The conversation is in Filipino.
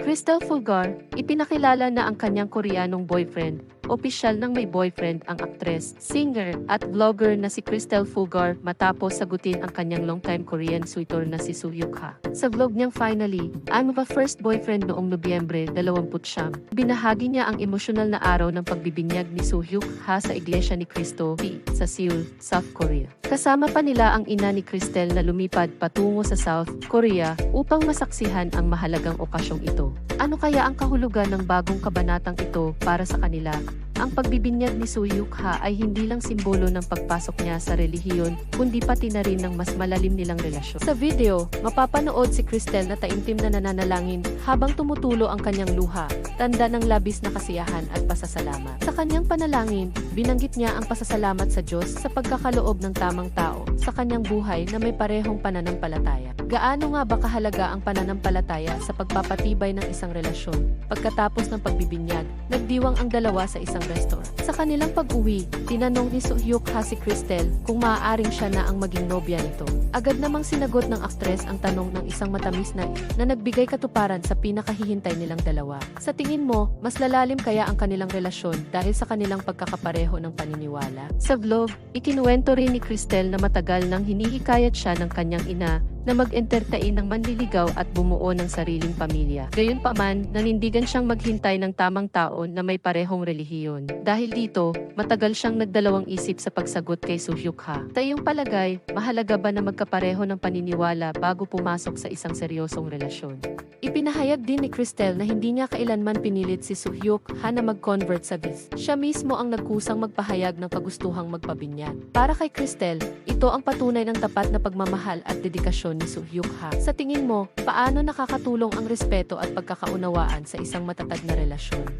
Crystal Fulgar, ipinakilala na ang kanyang Koreanong boyfriend. Opisyal ng may boyfriend ang aktres, singer, at vlogger na si Crystal Fulgar matapos sagutin ang kanyang longtime Korean sweeter na si Soo-hyuk Ha. Sa vlog niyang finally, I'm a first boyfriend noong Nobyembre 29. Binahagi niya ang emosyonal na araw ng pagbibinyag ni Soo-hyuk Ha sa Iglesia ni Cristo sa Seoul, South Korea. Kasama pa nila ang ina ni Cristel na lumipad patungo sa South Korea upang masaksihan ang mahalagang okasyong ito. Ano kaya ang kahulugan ng bagong kabanatang ito para sa kanila? Ang pagbibinyag ni Suyuk Ha ay hindi lang simbolo ng pagpasok niya sa relihiyon, kundi pati na rin ng mas malalim nilang relasyon. Sa video, mapapanood si Cristel na taimtim na nananalangin habang tumutulo ang kanyang luha, tanda ng labis na kasiyahan at pasasalamat. Sa kanyang panalangin, binanggit niya ang pasasalamat sa Diyos sa pagkakaloob ng tamang tao sa kanyang buhay na may parehong pananampalataya. Gaano nga ba kahalaga ang pananampalataya sa pagpapatibay ng isang relasyon? Pagkatapos ng pagbibinyag, nagdiwang ang dalawa sa isang restaurant. Sa kanilang pag-uwi, tinanong ni Soo-hyuk Ha si Cristel kung maaaring siya na ang maging nobya nito. Agad namang sinagot ng aktres ang tanong ng isang matamis na na nagbigay katuparan sa pinakahihintay nilang dalawa. Sa tingin mo, mas lalalim kaya ang kanilang relasyon dahil sa kanilang pagkakapareho ng paniniwala? Sa vlog, ikinuwento rin ni Cristel na matagal nang hinihikayat siya ng kanyang ina na mag-entertain ng manliligaw at bumuo ng sariling pamilya. Gayunpaman, nanindigan siyang maghintay ng tamang tao na may parehong relihiyon. Dahil dito, matagal siyang nagdalawang isip sa pagsagot kay Suhyuk Ha. Sa iyong palagay, mahalaga ba na magkapareho ng paniniwala bago pumasok sa isang seryosong relasyon? Ipinahayag din ni Cristel na hindi niya kailanman pinilit si Suhyuk Ha na mag-convert sa bis. Siya mismo ang nagkusang magpahayag ng kagustuhang magpabinyag. Para kay Cristel, ito ang patunay ng tapat na pagmamahal at dedikasyon ni Suhyuk Ha. Sa tingin mo, paano nakakatulong ang respeto at pagkakaunawaan sa isang matatag na relasyon?